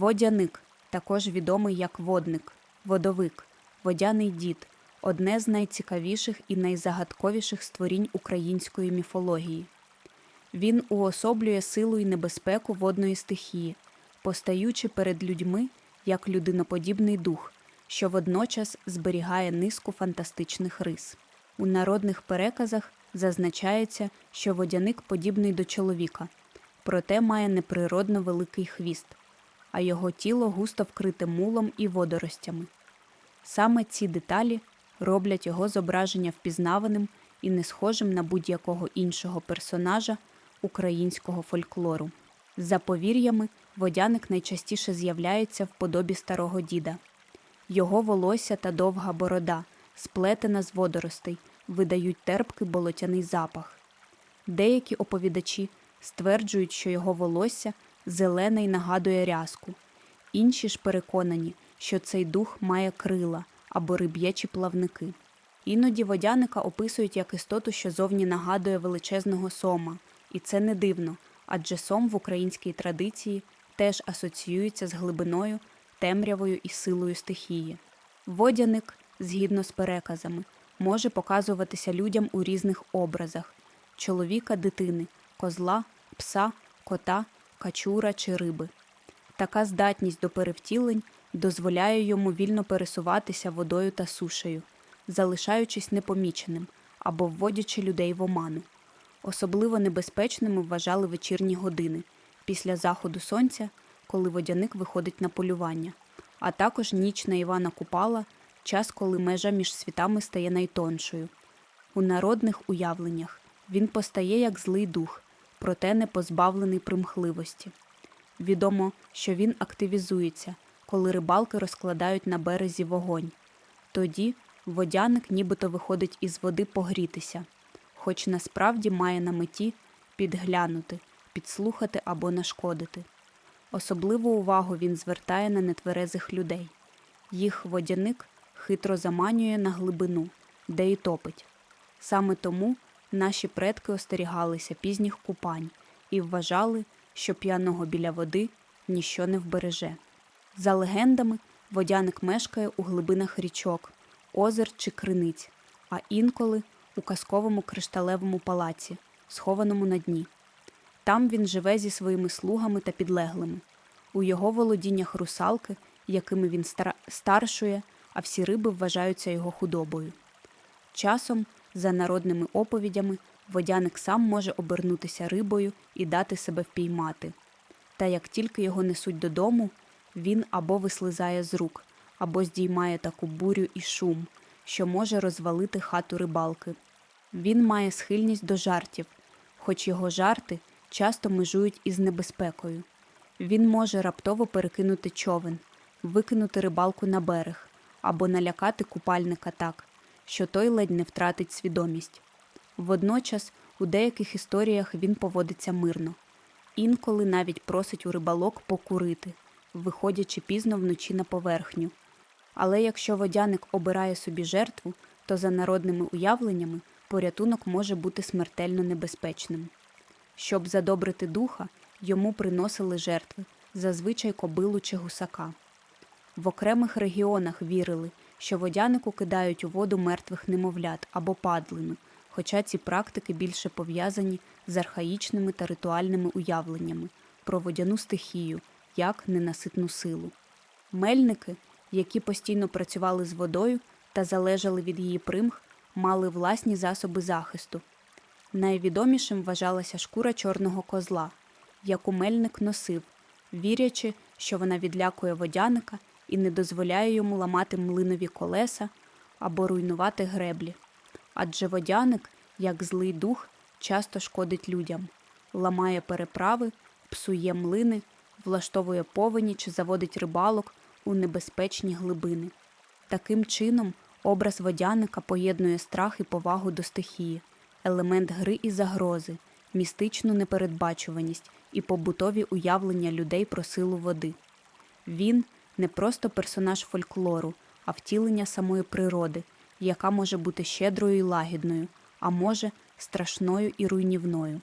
Водяник, також відомий як водник, водовик, водяний дід одне з найцікавіших і найзагадковіших створінь української міфології. Він уособлює силу і небезпеку водної стихії, постаючи перед людьми як людиноподібний дух, що водночас зберігає низку фантастичних рис. У народних переказах зазначається, що водяник подібний до чоловіка, проте має неприродно великий хвіст, а його тіло густо вкрите мулом і водоростями. Саме ці деталі роблять його зображення впізнаваним і не схожим на будь-якого іншого персонажа українського фольклору. За повір'ями, водяник найчастіше з'являється в подобі старого діда. Його волосся та довга борода, сплетена з водоростей, видають терпкий болотяний запах. Деякі оповідачі стверджують, що його волосся зелене й нагадує рязку. Інші ж переконані, що цей дух має крила або риб'ячі плавники. Іноді водяника описують як істоту, що зовні нагадує величезного сома, і це не дивно, адже сом в українській традиції теж асоціюється з глибиною, темрявою і силою стихії. Водяник, згідно з переказами, може показуватися людям у різних образах чоловіка, дитини, козла, пса, кота, качура чи риби. Така здатність до перевтілень дозволяє йому вільно пересуватися водою та сушею, залишаючись непоміченим або вводячи людей в оману. Особливо небезпечними вважали вечірні години після заходу сонця, коли водяник виходить на полювання, а також ніч на Івана Купала, час, коли межа між світами стає найтоншою. У народних уявленнях він постає як злий дух, проте не позбавлений примхливості. Відомо, що він активізується, коли рибалки розкладають на березі вогонь. Тоді водяник нібито виходить із води погрітися, хоч насправді має на меті підглянути, підслухати або нашкодити. Особливу увагу він звертає на нетверезих людей. Їх водяник хитро заманює на глибину, де й топить. Саме тому наші предки остерігалися пізніх купань і вважали, що п'яного біля води ніщо не вбереже. За легендами, водяник мешкає у глибинах річок, озер чи криниць, а інколи у казковому кришталевому палаці, схованому на дні. Там він живе зі своїми слугами та підлеглими. У його володіннях русалки, якими він стара- старшує, а всі риби вважаються його худобою. Часом, за народними оповідями, водяник сам може обернутися рибою і дати себе впіймати. Та як тільки його несуть додому, він або вислизає з рук, або здіймає таку бурю і шум, що може розвалити хату рибалки. Він має схильність до жартів, хоч його жарти часто межують із небезпекою. Він може раптово перекинути човен, викинути рибалку на берег або налякати купальника так, що той ледь не втратить свідомість. Водночас у деяких історіях він поводиться мирно, інколи навіть просить у рибалок покурити, виходячи пізно вночі на поверхню. Але якщо водяник обирає собі жертву, то за народними уявленнями порятунок може бути смертельно небезпечним. Щоб задобрити духа, йому приносили жертви, зазвичай кобилу чи гусака. В окремих регіонах вірили, що водянику кидають у воду мертвих немовлят або падлину, хоча ці практики більше пов'язані з архаїчними та ритуальними уявленнями про водяну стихію як ненаситну силу. Мельники, які постійно працювали з водою та залежали від її примх, мали власні засоби захисту. Найвідомішим вважалася шкура чорного козла, яку мельник носив, вірячи, що вона відлякує водяника і не дозволяє йому ламати млинові колеса або руйнувати греблі. Адже водяник, як злий дух, часто шкодить людям, ламає переправи, псує млини, влаштовує повені чи заводить рибалок у небезпечні глибини. Таким чином, образ водяника поєднує страх і повагу до стихії, елемент гри і загрози, містичну непередбачуваність і побутові уявлення людей про силу води. Він не просто персонаж фольклору, а втілення самої природи, яка може бути щедрою і лагідною, а може страшною і руйнівною.